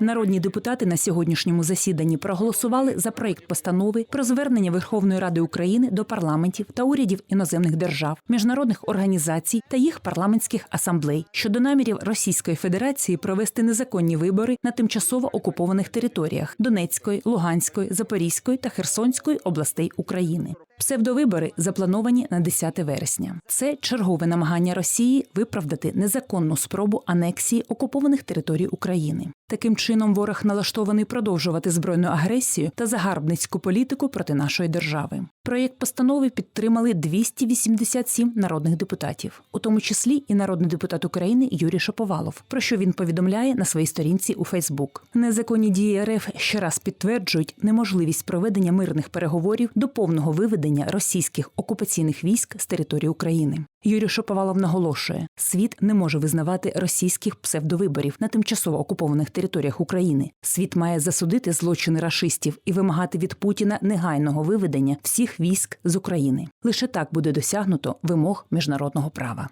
Народні депутати на сьогоднішньому засіданні проголосували за проєкт постанови про звернення Верховної Ради України до парламентів та урядів іноземних держав, міжнародних організацій та їх парламентських асамблей щодо намірів Російської Федерації провести незаконні вибори на тимчасово окупованих територіях Донецької, Луганської, Запорізької та Херсонської областей України. Псевдовибори заплановані на 10 вересня. Це чергове намагання Росії виправдати незаконну спробу анексії окупованих територій України. Таким чином, ворог налаштований продовжувати збройну агресію та загарбницьку політику проти нашої держави. Проєкт постанови підтримали 287 народних депутатів, у тому числі і народний депутат України Юрій Шаповалов, про що він повідомляє на своїй сторінці у Фейсбук. Незаконні дії РФ ще раз підтверджують неможливість проведення мирних переговорів до повного виведення російських окупаційних військ з території України. Юрій Шоповалов наголошує, світ не може визнавати російських псевдовиборів на тимчасово окупованих територіях України. Світ має засудити злочини рашистів і вимагати від Путіна негайного виведення всіх військ з України. Лише так буде досягнуто вимог міжнародного права.